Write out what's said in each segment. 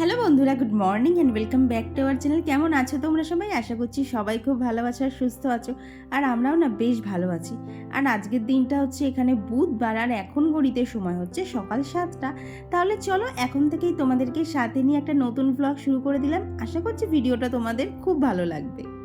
Hello বন্ধুরা, good morning and welcome back to our channel কেমন আছো তোমরা সবাই? আশা করছি সবাই খুব ভালো আছো আর সুস্থ আছো। আর আমরাও না বেশ ভালো আছি। আর আজকের দিনটা হচ্ছে এখানে বুধবার আর এখন ঘড়িতে সময় হচ্ছে সকাল সাতটা। তাহলে চলো এখন থেকেই তোমাদেরকে সাথে নিয়ে একটা নতুন ব্লগ শুরু করে দিলাম। আশা করছি ভিডিওটা তোমাদের খুব ভালো লাগবে।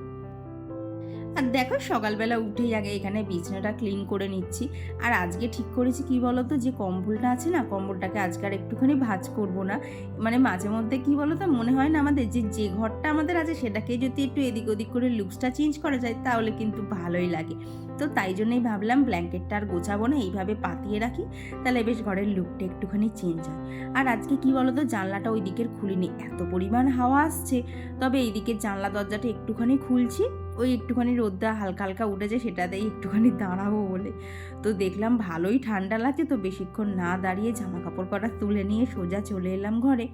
আর দেখো, সকালবেলা উঠেই আগে এখানে বিছানাটা ক্লিন করে নিচ্ছি। আর আজকে ঠিক করেছি কি বলতো, যে কম্বলটা আছে না, কম্বলটাকে আজকে আর একটুখানি ভাজ করব না। মানে মাঝে মধ্যে কি বলতো, মনে হয় না আমাদের যে যে ঘরটা আমাদের আছে, সেটাকে যদি একটু এদিক ওদিক করে লুকসটা চেঞ্জ করা যায়, তাহলে কিন্তু ভালোই লাগে। তো তাই জন্যই ভাবলাম ব্ল্যাঙ্কেটটা আর গোছাবো না, এইভাবে পাতিয়ে রাখি, তাহলে বেশ ঘরের লুকটা একটুখানি চেঞ্জ হয়। আর আজকে কি বলতো, জানলাটা ওই দিকের খুলিনি, এত পরিমাণ হাওয়া আসছে, তবে এই দিকের জানলা দরজাটা একটুখানি খুলছি। ওই একটুখানি রোদটা হালকা হালকা উঠেছে সেটাতেই একটুখানি দাঁড়াবো বলে। তো দেখলাম ভালোই ঠান্ডা লাগছে, তো বেশিক্ষণ না দাঁড়িয়ে জামা কাপড় কটা তুলে নিয়ে সোজা চলে এলাম ঘরে।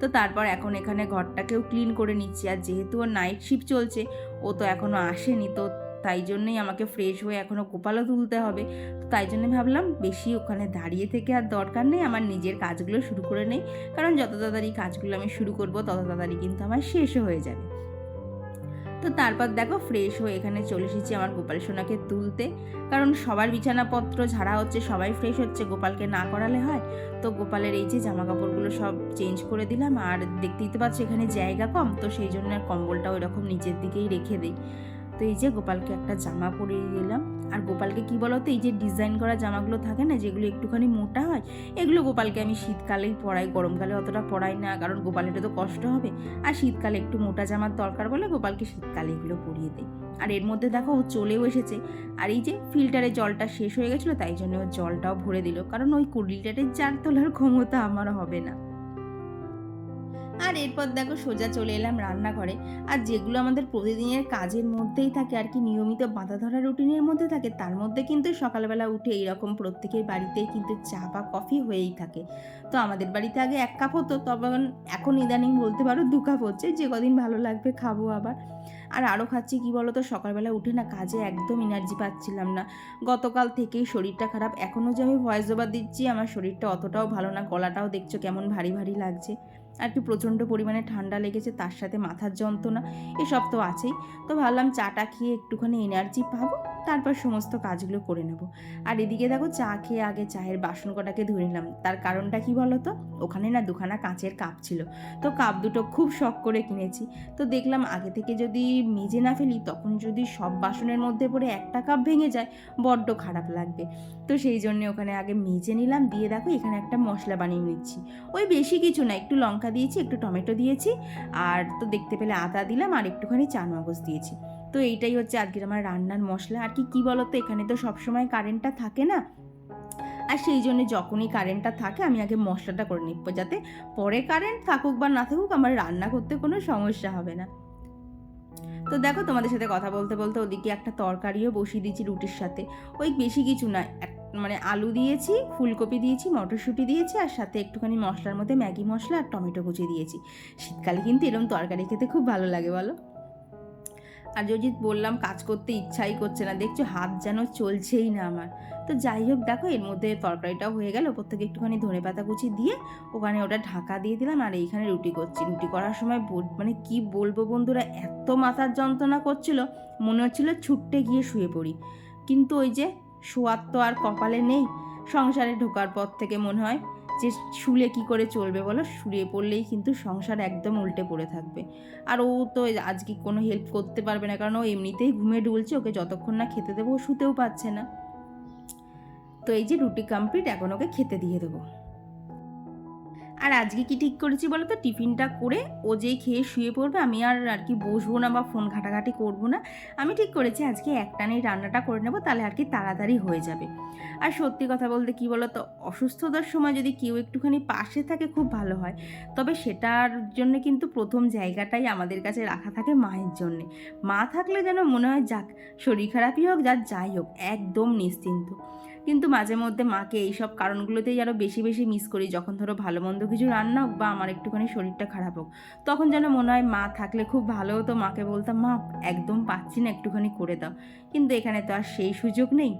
তো তারপর এখন এখানে ঘরটাকেও ক্লিন করে নিচ্ছি, আর যেহেতু ওর নাইট শিফট চলছে, ও তো এখনও আসেনি, তো তাই জন্যই আমাকে ফ্রেশ হয়ে এখনও গোপালও তুলতে হবে। তো তাই জন্য ভাবলাম বেশি ওখানে দাঁড়িয়ে থেকে আর দরকার নেই, আমার নিজের কাজগুলো শুরু করে নেই। কারণ যত তাড়াতাড়ি কাজগুলো আমি শুরু করব, তত তাড়াতাড়ি কিন্তু আমার শেষও হয়ে যাবে। তো তারপর দেখো ফ্রেশ হয়ে এখানে চলে এসেছি আমার গোপাল সোনাকে তুলতে। কারণ সবার বিছানাপত্র, ঝাড়া হচ্ছে, সবাই ফ্রেশ হচ্ছে, গোপালকে না করালে হয়। তো গোপালের এই যে জামা কাপড়গুলো সব চেঞ্জ করে দিলাম, আর দেখতেই তো পাচ্ছি এখানে জায়গা কম, তো সেই জন্য আর কম্বলটা ওই রকম নিচের দিকেই রেখে দিই। তো এই যে গোপালকে একটা জামা পরিয়ে দিলাম। আর গোপালকে কি বলো তো এই যে ডিজাইন করা জামাগুলো থাকে না, যেগুলো একটুখানি মোটা হয়, এগুলো গোপালকে আমি শীতকালেই পরাই। গরমকালে অতটা পরাই না, কারণ গোপালের তো কষ্ট হবে। আর শীতকালে একটু মোটা জামার দরকার বলে গোপালকে শীতকালে এগুলো পরিয়ে দেয় আর এর মধ্যে দেখো ও চলেও এসেছে। আর এই যে ফিল্টারে জলটা শেষ হয়ে গেছিল, তাই জন্য ও জলটাও ভরে দিল। কারণ ওই কুড়ি লিটারের জার তোলার ক্ষমতা আমার হবে না। আর এরপর দেখো সোজা চলে এলাম রান্নাঘরে। আর যেগুলো আমাদের প্রতিদিনের কাজের মধ্যেই থাকে আর কি, নিয়মিত বাঁধা ধরা রুটিনের মধ্যে থাকে, তার মধ্যে কিন্তু সকালবেলা উঠে এইরকম প্রত্যেকের বাড়িতেই কিন্তু চা বা কফি হয়েই থাকে। তো আমাদের বাড়িতে আগে এক কাপ হতো, তবে এখন ইদানিং বলতে পারো দু কাপ হচ্ছে, যে কদিন ভালো লাগবে খাব আবার। আর আরও খাচ্ছি কি বলো তো সকালবেলা উঠে না কাজে একদম এনার্জি পাচ্ছিলাম না। গতকাল থেকেই শরীরটা খারাপ, এখনও যে আমি ভয়েস ওভার দিচ্ছি, আমার শরীরটা অতটাও ভালো না, গলাটাও দেখছ কেমন ভারী ভারী লাগছে। আর কি প্রচণ্ড পরিমাণে ঠান্ডা লেগেছে, তার সাথে মাথার যন্ত্রণা, এসব তো আছেই। তো ভাবলাম চাটা খেয়ে একটুখানি এনার্জি পাবো। তারপর সমস্ত কাজগুলো করে নেব। আর এদিকে দেখো চা খেয়ে আগে চায়ের বাসন কটাকে ধরে নিলাম। তার কারণটা কি বলো তো ওখানে না দুখানা কাঁচের কাপ ছিল। তো কাপ দুটো খুব শখ করে কিনেছি। তো দেখলাম আগে থেকে যদি মেজে না ফেলি, তখন যদি সব বাসনের মধ্যে পড়ে একটা কাপ ভেঙে যায়, বড্ড খারাপ লাগবে। তো সেই জন্য ওখানে আগে মেজে নিলাম। দিয়ে দেখো এখানে একটা মশলা বানিয়ে নিচ্ছি। ওই বেশি কিছু না, একটু লঙ্কা দিয়েছি, একটু টমেটো দিয়েছি। আর তো দেখতে পেলে আদা দিলাম আর একটুখানি চান মগজ দিয়েছি। তো এইটাই হচ্ছে আজকের আমার রান্নার মশলা। আর কি, কী বলো তো এখানে তো সবসময় কারেন্টটা থাকে না। আর সেই জন্য যখনই কারেন্টটা থাকে, আমি আগে মশলাটা করে নিব যাতে পরে কারেন্ট থাকুক বা না থাকুক, আমার রান্না করতে কোনো সমস্যা হবে না। তো দেখো, তোমাদের সাথে কথা বলতে বলতে ওদিকে একটা তরকারিও বসিয়ে দিয়েছি রুটির সাথে। ওই বেশি কিছু না মানে আলু দিয়েছি, ফুলকপি দিয়েছি, মটরশুঁটি দিয়েছি, আর সাথে একটুখানি মশলার মধ্যে ম্যাগি মশলা আর টমেটো কুচি দিয়েছি। শীতকালে কিন্তু এরকম তরকারি খেতে খুব ভালো লাগে, বলো। আর যদি বললাম, কাজ করতে ইচ্ছাই করছে না। দেখছ, হাত যেন চলছেই না আমার। তো যাই হোক, দেখো, এর মধ্যে তরকারিটাও হয়ে গেল। ওপর থেকে একটুখানি ধনে পাতা কুচি দিয়ে ওখানে ওটা ঢাকা দিয়ে দিলাম আর এইখানে রুটি করছি। রুটি করার সময় মানে কি বলব বন্ধুরা, এত মাথার যন্ত্রণা করছিল, মনে হচ্ছিল ছুটতে গিয়ে শুয়ে পড়ি। কিন্তু ওই যে শোয়ার তো আর কপালে নেই, সংসারে ঢোকার পর থেকে মনে হয় যে শুলে কি করে চলবে বলো? শুয়ে পড়লেই কিন্তু সংসার একদম উল্টে পড়ে থাকবে। আর ও তো আজকে কোনো হেল্প করতে পারবে না, কারণ ও এমনিতেই ঘুমে ডুলছে, ওকে যতক্ষণ না খেতে দেবো, ও শুতেও পারছে না। তো এই যে রুটি কমপ্লিট এখন ওকে খেতে দিয়ে দেবো। আর আজকে কি ঠিক করেছি বলো তো টিফিনটা করে ও যেই খেয়ে শুয়ে পড়বে, আমি আর আর কি বসবো না বা ফোন ঘাটাঘাটি করব না। আমি ঠিক করেছি, আজকে একটানেই রান্নাটা করে নেব, তাহলে আর কি তাড়াতাড়ি হয়ে যাবে। আর সত্যি কথা বলতে কি বলো তো অসুস্থতার সময় যদি কেউ একটুখানি পাশে থাকে, খুব ভালো হয়। তবে সেটার জন্য কিন্তু প্রথম জায়গাটাই আমাদের কাছে রাখা থাকে মায়ের জন্যে। মা থাকলে যেন মনে হয়, যাক, শরীর খারাপই হোক, যার যাই হোক, একদম নিশ্চিন্ত। কিন্তু মাঝে মধ্যে মাকে এইসব কারণগুলোতেই আরও বেশি বেশি মিস করি। যখন ধরো ভালো মন্দ কিছু রান্না হোক বা আমার একটুখানি শরীরটা খারাপ হোক, তখন যেন মনে হয় মা থাকলে খুব ভালো হতো। মাকে বলতাম, মা, একদম পাচ্ছি না, একটুখানি করে দাও। কিন্তু এখানে তো আর সেই সুযোগ নেই।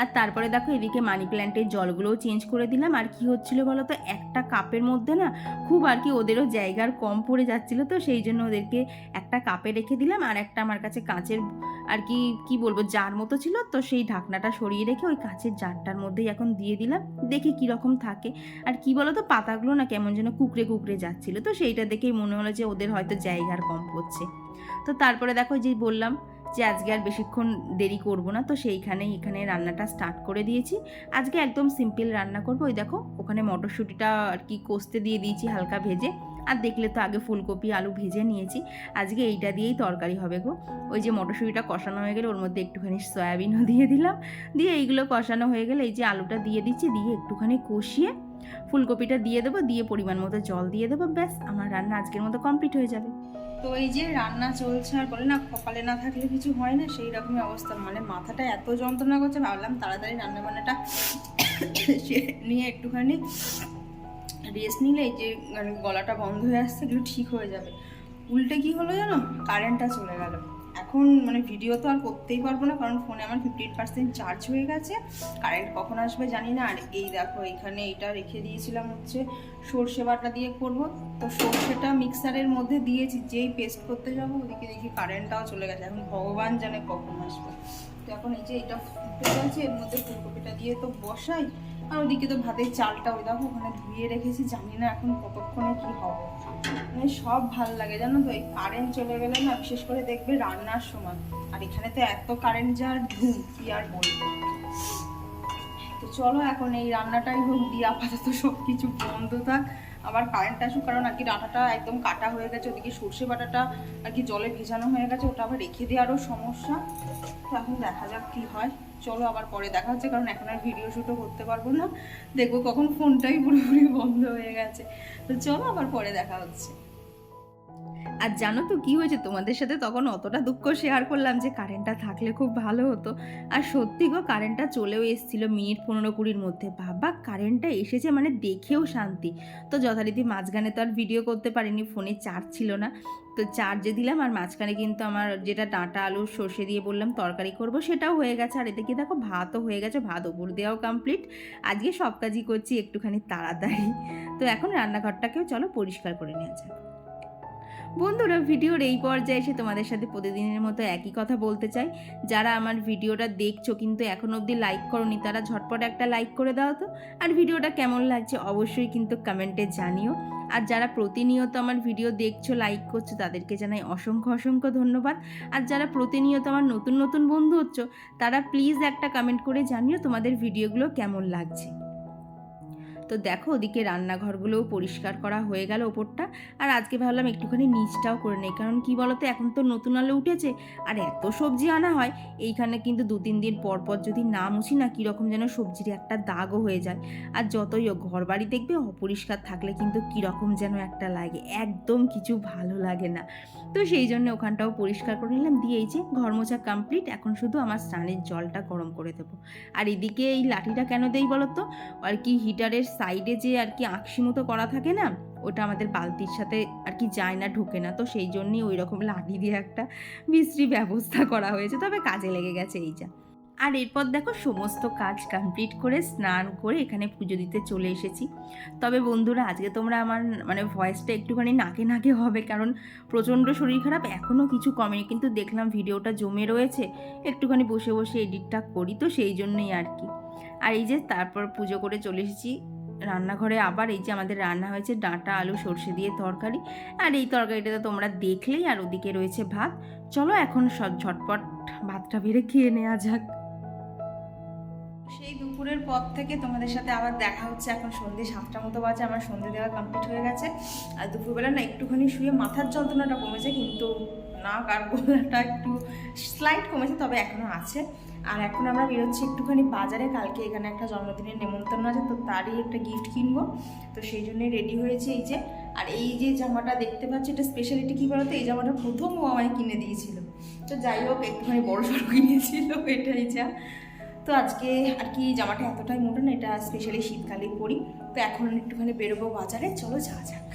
আর তারপরে দেখো এদিকে মানি প্ল্যান্টের জলগুলোও চেঞ্জ করে দিলাম। আর কি হচ্ছিল বলো তো? একটা কাপের মধ্যে না খুব আর কি ওদেরও জায়গার কম পড়ে যাচ্ছিল তো সেই জন্য ওদেরকে একটা কাপে রেখে দিলাম। আর একটা আমার কাছে কাঁচের আর কি কি বলব, জার মতো ছিল তো সেই ঢাকনাটা সরিয়ে রেখে ওই কাঁচের জারটার মধ্যেই এখন দিয়ে দিলাম। দেখি কীরকম থাকে। আর কি বলো তো, পাতাগুলো না কেমন যেন কুকড়ে কুকড়ে যাচ্ছিল তো সেইটা দেখেই মনে হলো যে ওদের হয়তো জায়গার কম পড়ছে। তো তারপরে দেখো যে বললাম যে আজকে আর বেশিক্ষণ দেরি করব না, তো সেইখানেই এখানে রান্নাটা স্টার্ট করে দিয়েছি। আজকে একদম সিম্পল রান্না করব। ওই দেখো, ওখানে মটরশুঁটিটা আর কি কষতে দিয়ে দিয়েছি হালকা ভেজে। আর দেখলে তো আগে ফুলকপি, আলু ভেজে নিয়েছি। আজকে এইটা দিয়েই তরকারি হবে গো। ওই যে মটরশুঁটিটা কষানো হয়ে গেলে ওর মধ্যে একটুখানি সয়াবিনও দিয়ে দিলাম। দিয়ে এইগুলো কষানো হয়ে গেলে এই যে আলুটা দিয়ে দিচ্ছি, দিয়ে একটুখানি কষিয়ে ফুলকপিটা দিয়ে দেবো, দিয়ে পরিমাণ মতো জল দিয়ে দেবো, ব্যাস। আমার রান্না আজকের মতো কমপ্লিট হয়ে যাবে। তো এই যে রান্না চলছে আর বলে না, কপালে না থাকলে কিছু হয় না, সেই রকমই অবস্থা। মানে মাথাটা এত যন্ত্রণা করছে, ভাবলাম তাড়াতাড়ি রান্না বান্নাটা নিয়ে একটুখানি রেস্ট নিলে এই যে মানে গলাটা বন্ধ হয়ে আসছে ঠিক হয়ে যাবে। উল্টে কি হলো জানো? কারেন্টটা চলে গেল। এখন মানে ভিডিও তো আর করতেই পারব না, কারণ ফোনে আমার ফিফটিন পার্সেন্ট চার্জ হয়ে গেছে। কারেন্ট কখন আসবে জানি না, আর এই দেখো, এখানে এটা রেখে দিয়েছিলাম হচ্ছে সর্ষে বাটা দিয়ে করব। তো সর্ষেটা মিক্সারের মধ্যে দিয়েছি, যেই পেস্ট করতে যাব, ওদিকে দেখি কারেন্টটাও চলে গেছে। এখন ভগবান জানে কখন আসবে। তো এখন এই যে এটা ফুটে গেছে, এর মধ্যে ফুলকপিটা দিয়ে তো বসাই। আর ওদিকে তো ভাতের চালটা ওই দেখো ওখানে ধুয়ে রেখেছি, জানি না এখন কতক্ষণে কি হবে। মানে সব ভালো লাগে, জানো তো, এই কারেন্ট চলে গেলে না বিশেষ করে দেখবে রান্নার সময়। আর এখানে তো এত কারেন্ট যার ধুম, কি আর বলব। তো চলো এখন এই রান্নাটাই হোক, দিয়ে আপাতত সব কিছু বন্ধ থাক। আবার কারেন্ট আসুক, কারণ আর কি ডাঁটাটা একদম কাটা হয়ে গেছে, ওদিকে সর্ষে বাটাটা আর কি জলে ভেজানো হয়ে গেছে, ওটা আবার রেখে দেওয়ারও সমস্যা। এখন দেখা যাক কী হয়। চলো আবার পরে দেখা হচ্ছে, কারণ এখন আর ভিডিও শ্যুটও করতে পারব না। দেখব কখন ফোনটাই পুরোপুরি বন্ধ হয়ে গেছে। তো চলো আবার পরে দেখা হচ্ছে। আর জানো তো কি হয়েছে? তোমাদের সাথে তখন অতটা দুঃখ শেয়ার করলাম যে কারেন্টটা থাকলে খুব ভালো হতো। আর সত্যি গো কারেন্টটা চলেও এসেছিল মিনিট পনেরো কুড়ির মধ্যে। বাবা কারেন্টটা এসেছে মানে দেখেও শান্তি। তো যথারীতি মাঝখানে তো আর ভিডিও করতে পারিনি ফোনে চার্জ ছিল না। তো চার্জে দিলাম আর মাঝখানে কিন্তু আমার যেটা ডাঁটা আলু সর্ষে দিয়ে বললাম তরকারি করব, সেটাও হয়ে গেছে। আর এদিকে দেখো, ভাতও হয়ে গেছে, ভাত ওপর দেওয়াও কমপ্লিট আজকে সব কাজই করছি একটুখানি তাড়াতাড়ি। তো এখন রান্নাঘরটাকেও চলো পরিষ্কার করে নেওয়া যাক। বন্ধুরা, ভিডিওর এই পর্যায়ে এসে তোমাদের সাথে প্রতিদিনের মতো একই কথা বলতে চাই। যারা আমার ভিডিওটা দেখছ কিন্তু এখন অবধি লাইক করনি, তারা ঝটপট একটা লাইক করে দাও তো। আর ভিডিওটা কেমন লাগছে অবশ্যই কিন্তু কমেন্টে জানিও। আর যারা প্রতিনিয়ত আমার ভিডিও দেখছ লাইক করছ, তাদেরকে জানাই অসংখ্য অসংখ্য ধন্যবাদ। আর যারা প্রতিনিয়ত আমার নতুন নতুন বন্ধু হচ্ছ, তারা প্লিজ একটা কমেন্ট করে জানিও তোমাদের ভিডিওগুলো কেমন লাগছে। তো দেখো, ওদিকে রান্নাঘরগুলোও পরিষ্কার করা হয়ে গেল ওপরটা। আর আজকে ভাবলাম একটুখানি নিচটাও করে নেই, কারণ কি বলতো, এখন তো নতুন আলো উঠেছে, আর এত সবজি আনা হয়, এইখানে কিন্তু দু তিন দিন পর পর যদি না মুছি না কীরকম যেন সবজির একটা দাগও হয়ে যায়। আর যতই ঘর বাড়ি দেখবে, অপরিষ্কার থাকলে কিন্তু কীরকম যেন একটা লাগে, একদম কিছু ভালো লাগে না। তো সেই জন্য ওখানটাও পরিষ্কার করে নিলাম, দিয়ে এই যে ঘর মোছা কমপ্লিট এখন শুধু আমার স্নানের জলটা গরম করে দেবো। আর এদিকে এই লাঠিটা কেন দেই বলো তো আর কি হিটারের সাইডে যে আর কি আঁকশি মতো করা থাকে না, ওটা আমাদের বালতির সাথে আর কি যায় না, ঢোকে না। তো সেই জন্যই ওই রকম লাঠি দিয়ে একটা বিশ্রী ব্যবস্থা করা হয়েছে। তবে কাজে লেগে গেছে এই যা। আর এরপর দেখো সমস্ত কাজ কমপ্লিট করে, স্নান করে এখানে পুজো দিতে চলে এসেছি। তবে বন্ধুরা, আজকে তোমরা আমার মানে ভয়েসটা একটুখানি নাকে নাকে হবে, কারণ প্রচণ্ড শরীর খারাপ এখনও কিছু কমেনি। কিন্তু দেখলাম ভিডিওটা জমে রয়েছে, একটুখানি বসে বসে এডিটটা করি, তো সেই জন্যই আর কি। আর এই যে তারপর পুজো করে চলে এসেছি। রান্নাঘরে আবার এই যে আমাদের রান্না হয়েছে ডাঁটা, আলু, সর্ষে দিয়ে তরকারি। আর এই তরকারিটা তো তোমরা দেখলেই, আর ওদিকে রয়েছে ভাত। চলো এখন ঝটপট ভাতটা বেড়ে খেয়ে নেওয়া যাক। সেই দুপুরের পর থেকে তোমাদের সাথে আবার দেখা হচ্ছে। এখন সন্ধ্যে সাতটা মতো বাজে, আমার সন্ধ্যে দেওয়া কমপ্লিট হয়ে গেছে। আর দুপুরবেলা না একটুখানি শুয়ে মাথার যন্ত্রণাটা কমেছে, কিন্তু নাক আর গলাটা একটু স্লাইড কমেছে, তবে এখনও আছে। আর এখন আমরা বেরোচ্ছি একটুখানি বাজারে। কালকে এখানে একটা জন্মদিনের নেমন্তন্ন আছে, তো তারই একটা গিফট কিনবো। তো সেই জন্যই রেডি হয়েছে এই যে। আর এই যে জামাটা দেখতে পাচ্ছি, এটা স্পেশালিটি কী বলতো? এই জামাটা প্রথম ও আমায় কিনে দিয়েছিল। তো যাই হোক, একটুখানি বড় সড়ো কিনেছিল, এটাই যা। তো আজকে আর কি জামাটা এতটাই মোটা না, এটা স্পেশালি শীতকালে পরি। তো এখন একটুখানি বেরোবো বাজারে, চলো যাওয়া যাক।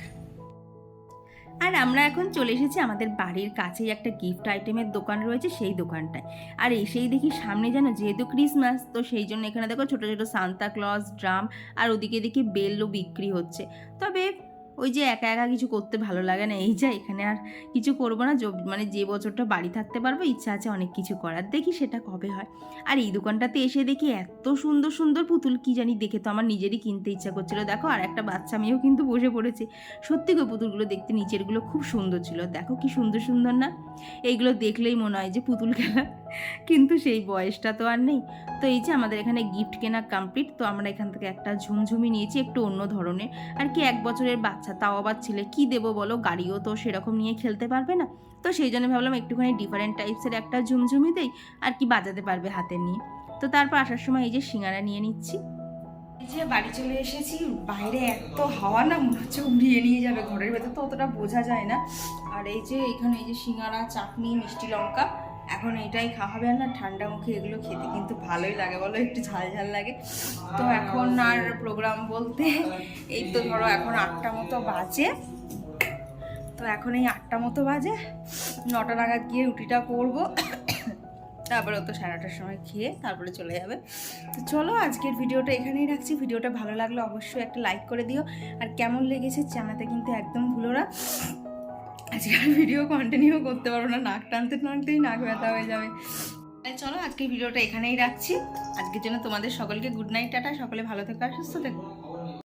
আর আমরা এখন চলে এসেছি আমাদের বাড়ির কাছেই একটা গিফট আইটেমের দোকান রয়েছে সেই দোকানটায়। আর এসেই দেখি সামনে যেন যেহেতু ক্রিসমাস তো সেই জন্য এখানে দেখো ছোটো ছোটো সান্তা ক্লজ ড্রাম আর ওদিকে দেখি বেলও বিক্রি হচ্ছে। তবে ওই যে একা একা কিছু করতে ভালো লাগে না, এই যা এখানে আর কিছু করব না মানে যে বছরটা বাড়ি থাকতে পারব, ইচ্ছা আছে অনেক কিছু করার, দেখি সেটা কবে হয়। আর এই দোকানটাতে এসে দেখি এত সুন্দর সুন্দর পুতুল, কি জানি দেখে তো আমার নিজেরই কিনতে ইচ্ছা করছিল। দেখো, আর একটা বাচ্চা মেয়েও কিন্তু বসে পড়েছে। সত্যি গো পুতুলগুলো দেখতে, নিচেরগুলো খুব সুন্দর ছিল। দেখো কি সুন্দর সুন্দর না? এইগুলো দেখলেই মনে হয় যে পুতুল খেলা, কিন্তু সেই বয়সটা তো আর নেই। তো এই যে আমাদের এখানে গিফট কেনা কমপ্লিট তো আমরা এখান থেকে একটা ঝুমঝুমি নিয়েছি, একটু অন্য ধরনের। আর কি এক বছরের বাচ্চা তাও আবার ছেলে কি দেবো বলো? গাড়িও তো সেরকম নিয়ে খেলতে পারবে না। তো সেই জন্য ভাবলাম একটুখানি ডিফারেন্ট টাইপসের একটা ঝুমঝুমি দেই আর কি বাজাতে পারবে হাতে নিয়ে। তো তারপর আসার সময় এই যে সিঙ্গারা নিয়ে নিচ্ছি। যে বাড়ি চলে এসেছি, বাইরে এত হাওয়া না, মনে হচ্ছে উড়িয়ে নিয়ে যাবে ঘরের ভেতর, তো অতটা বোঝা যায় না। আর এই যে এখানে এই যে সিঙ্গারা, চাটনি, মিষ্টি লঙ্কা এখন এটাই খাওয়া হবে আর না ঠান্ডা মুখে এগুলো খেতে কিন্তু ভালোই লাগে বলো একটু ঝাল ঝাল লাগে। তো এখন আর প্রোগ্রাম বলতে এই তো ধরো এখন আটটা মতো বাজে। তো এখন এই আটটা মতো বাজে নটা নাগাদ গিয়ে রুটিটা করব। তারপরে তো সাড়ে আটটার সময় খেয়ে তারপরে চলে যাবে। তো চলো আজকের ভিডিওটা এখানেই রাখছি। ভিডিওটা ভালো লাগলে অবশ্যই একটা লাইক করে দিও। আর কেমন লেগেছে জানাতে কিন্তু একদম ভুলো না। আজকের ভিডিও কন্টিনিউ করতে পারব না, নাক টানতে টানতেই নাক ব্যথা হয়ে যাবে। চলো আজকে ভিডিওটা এখানেই রাখছি। আজকের জন্য তোমাদের সকলকে গুড নাইট টাটা। সকলে ভালো থেকো আর সুস্থ থেকো।